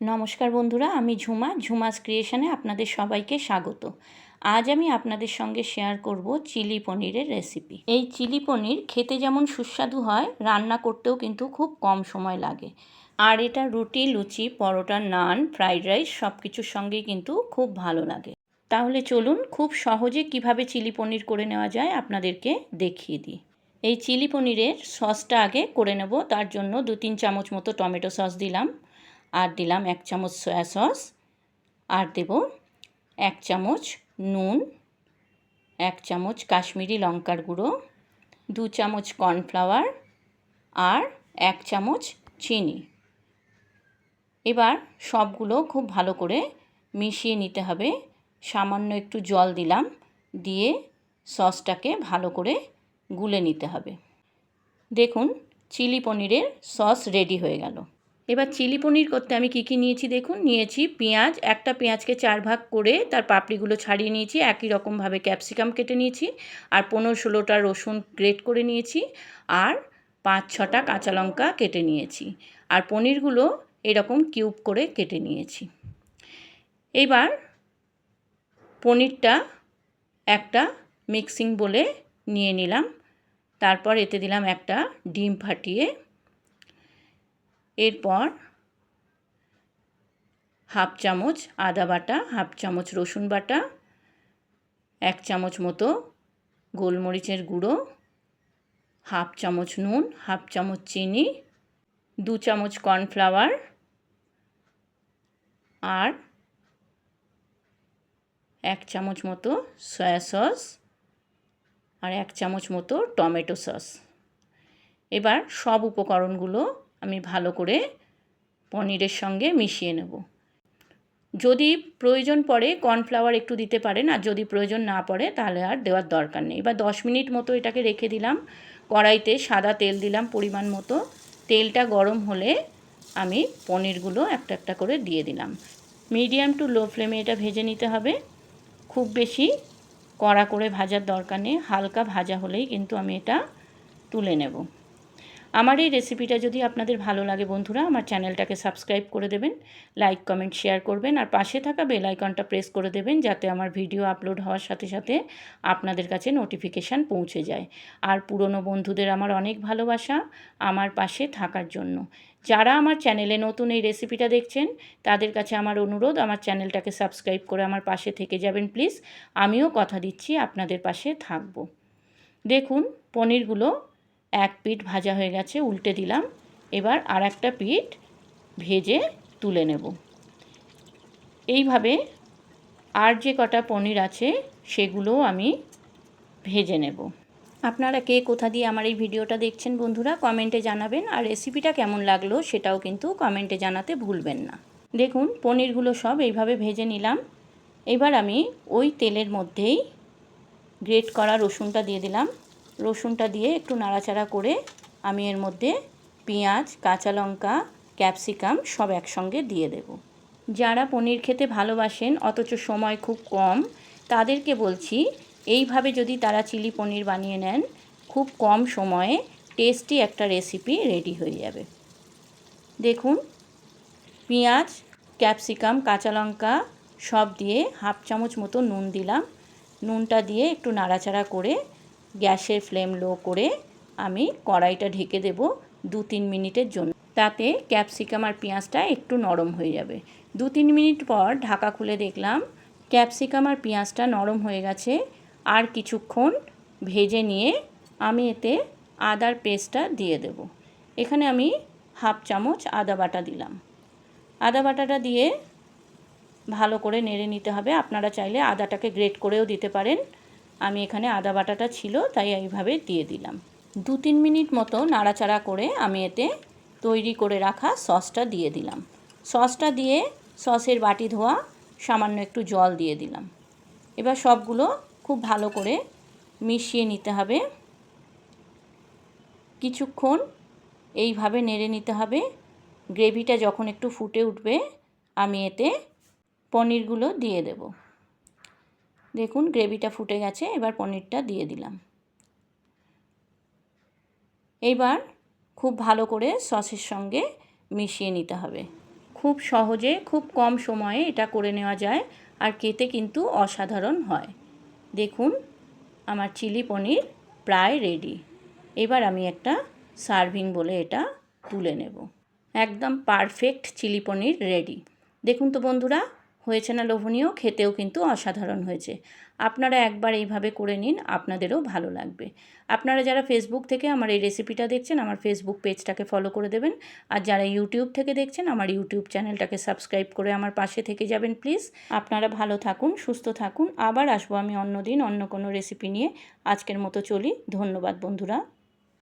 নমস্কার বন্ধুরা, আমি ঝুমা, ঝুমাস ক্রিয়েশনে আপনাদের সবাইকে স্বাগত। আজ আমি আপনাদের সঙ্গে শেয়ার করব চিলি পনিরের রেসিপি। এই চিলি পনির খেতে যেমন সুস্বাদু হয়, রান্না করতেও কিন্তু খুব কম সময় লাগে। আর এটা রুটি, লুচি, পরোটা, নান, ফ্রাইড রাইস সব কিছুর সঙ্গেই কিন্তু খুব ভালো লাগে। তাহলে চলুন খুব সহজে কীভাবে চিলি পনির করে নেওয়া যায় আপনাদেরকে দেখিয়ে দিই। এই চিলি পনিরের সসটা আগে করে নেব, তার জন্য দু তিন চামচ মতো টমেটো সস দিলাম। আর দিলাম এক চামচ সয়া সস আর দেব এক চামচ নুন, এক চামচ কাশ্মীরি লঙ্কার গুঁড়ো, দু চামচ কর্নফ্লাওয়ার, আর এক চামচ চিনি। এবার সবগুলো খুব ভালো করে মিশিয়ে নিতে হবে। সামান্য একটু জল দিলাম, দিয়ে সসটাকে ভালো করে গুলে নিতে হবে। দেখুন, চিলি পনিরের সস রেডি হয়ে গেল। এবার চিলি পনির করতে আমি কী কী নিয়েছি দেখুন? নিয়েছি পেঁয়াজ, একটা পেঁয়াজকে চার ভাগ করে তার পাপড়িগুলো ছাড়িয়ে নিয়েছি, একই রকমভাবে ক্যাপসিকাম কেটে নিয়েছি, আর পনেরো ষোলোটা রসুন গ্রেট করে নিয়েছি, আর পাঁচ ছটা কাঁচা লঙ্কা কেটে নিয়েছি, আর পনিরগুলো এরকম কিউব করে কেটে নিয়েছি। এবার পনিরটা একটা মিক্সিং বলে নিয়ে নিলাম, তারপর এতে দিলাম একটা ডিম ফাটিয়ে এরপর হাফ চামচ আদা বাটা, হাফ চামচ রসুন বাটা, এক চামচ মতো গোলমরিচের গুঁড়ো, হাফ চামচ নুন, হাফ চামচ চিনি, দু চামচ কর্নফ্লাওয়ার আর এক চামচ মতো সয়া সস আর এক চামচ মতো টমেটো সস। এবার সব উপকরণগুলো আমি ভালো করে পনিরের সঙ্গে মিশিয়ে নেব। যদি প্রয়োজন পড়ে কর্নফ্লাওয়ার একটু দিতে পারেন, আর যদি প্রয়োজন না পড়ে তাহলে আর দেওয়ার দরকার নেই। এবার দশ মিনিট মতো এটাকে রেখে দিলাম। কড়াইতে সাদা তেল দিলাম পরিমাণ মতো। তেলটা গরম হলে আমি পনিরগুলো একটা একটা করে দিয়ে দিলাম। মিডিয়াম টু লো ফ্লেমে এটা ভেজে নিতে হবে। খুব বেশি কড়া করে ভাজার দরকার নেই। হালকা ভাজা হলেই কিন্তু আমি এটা তুলে নেব। আমার এই রেসিপিটা যদি আপনাদের ভালো লাগে বন্ধুরা, আমার চ্যানেলটাকে সাবস্ক্রাইব করে দেবেন লাইক কমেন্ট শেয়ার করবেন, আর পাশে থাকা বেল আইকনটা প্রেস করে দেবেন, যাতে আমার ভিডিও আপলোড হওয়ার সাথে সাথে আপনাদের কাছে নোটিফিকেশান পৌঁছে যায়। আর পুরনো বন্ধুদের আমার অনেক ভালোবাসা আমার পাশে থাকার জন্য। যারা আমার চ্যানেলে নতুন এই রেসিপিটা দেখছেন, তাদের কাছে আমার অনুরোধ, আমার চ্যানেলটাকে সাবস্ক্রাইব করে আমার পাশে থেকে যাবেন প্লিজ আমিও কথা দিচ্ছি, আপনাদের পাশে থাকব। দেখুন, পনিরগুলো এক পিঠ ভাজা হয়ে গেছে, উল্টে দিলাম। এবার আর একটা পিঠ ভেজে তুলে নেব। এইভাবে আর যে কটা পনির আছে, সেগুলোও আমি ভেজে নেব। আপনারা কে কোথা দিয়ে আমার এই ভিডিওটা দেখছেন বন্ধুরা, কমেন্টে জানাবেন। আর রেসিপিটা কেমন লাগল, সেটাও কিন্তু কমেন্টে জানাতে ভুলবেন না। দেখুন, পনিরগুলো সব এইভাবে ভেজে নিলাম। এবার আমি ওই তেলের মধ্যেই গ্রেট করা রসুনটা দিয়ে দিলাম। রসুনটা দিয়ে একটু নাড়াচাড়া করে আমি এর মধ্যে পেঁয়াজ, কাঁচা লঙ্কা, ক্যাপসিকাম সব একসঙ্গে দিয়ে দেব। যারা পনির খেতে ভালোবাসেন, অথচ সময় খুব কম, তাদেরকে বলছি এইভাবে যদি তারা চিলি পনির বানিয়ে নেন, খুব কম সময়ে টেস্টি একটা রেসিপি রেডি হয়ে যাবে। দেখুন, পেঁয়াজ, ক্যাপসিকাম, কাঁচা লঙ্কা সব দিয়ে হাফ চামচ মতো নুন দিলাম। নুনটা দিয়ে একটু নাড়াচাড়া করে গ্যাসের ফ্লেম লো করে আমি কড়াইটা ঢেকে দেব দু তিন মিনিটের জন্য। তাতে ক্যাপসিকাম আর পেঁয়াজটা একটু নরম হয়ে যাবে। দু তিন মিনিট পর ঢাকা খুলে দেখলাম ক্যাপসিকাম আর পেঁয়াজটা নরম হয়ে গেছে। আর কিছুক্ষণ ভেজে নিয়ে আমি এতে আদার পেস্টটা দিয়ে দেব। এখানে আমি হাফ চামচ আদা বাটা দিলাম। আদা বাটাটা দিয়ে ভালো করে নেড়ে নিতে হবে। আপনারা চাইলে আদাটাকে গ্রেট করেও দিতে পারেন। আমি এখানে আদা বাটাটা ছিল, তাই এইভাবে দিয়ে দিলাম। দু তিন মিনিট মতো নাড়াচাড়া করে আমি এতে তৈরি করে রাখা সসটা দিয়ে দিলাম। সসটা দিয়ে সসের বাটি ধোয়া, সামান্য একটু জল দিয়ে দিলাম। এবার সবগুলো খুব ভালো করে মিশিয়ে নিতে হবে। কিছুক্ষণ এইভাবে নেড়ে নিতে হবে। গ্রেভিটা যখন একটু ফুটে উঠবে, আমি এতে পনিরগুলো দিয়ে দেব। দেখুন, গ্রেভিটা ফুটে গেছে, এবার পনিরটা দিয়ে দিলাম। এইবার খুব ভালো করে সসের সঙ্গে মিশিয়ে নিতে হবে। খুব সহজে, খুব কম সময়ে এটা করে নেওয়া যায় আর খেতে কিন্তু অসাধারণ হয়। দেখুন, আমার চিলি পনির প্রায় রেডি। এবার আমি একটা সার্ভিং বলে এটা তুলে নেব। একদম পারফেক্ট চিলি পনির রেডি। দেখুন তো বন্ধুরা হয়েছে না লোভনীয়, খেতেও কিন্তু অসাধারণ হয়েছে। আপনারা একবার এইভাবে করে নিন, আপনাদেরও ভালো লাগবে। আপনারা যারা ফেসবুক থেকে আমার এই রেসিপিটা দেখছেন, আমার ফেসবুক পেজটাকে ফলো করে দেবেন। আর যারা ইউটিউব থেকে দেখছেন, আমার ইউটিউব চ্যানেলটাকে সাবস্ক্রাইব করে আমার পাশে থেকে যাবেন প্লিজ আপনারা ভালো থাকুন, সুস্থ থাকুন। আবার আসব আমি অন্য দিন অন্য কোনো রেসিপি নিয়ে। আজকের মতো চলি। ধন্যবাদ বন্ধুরা।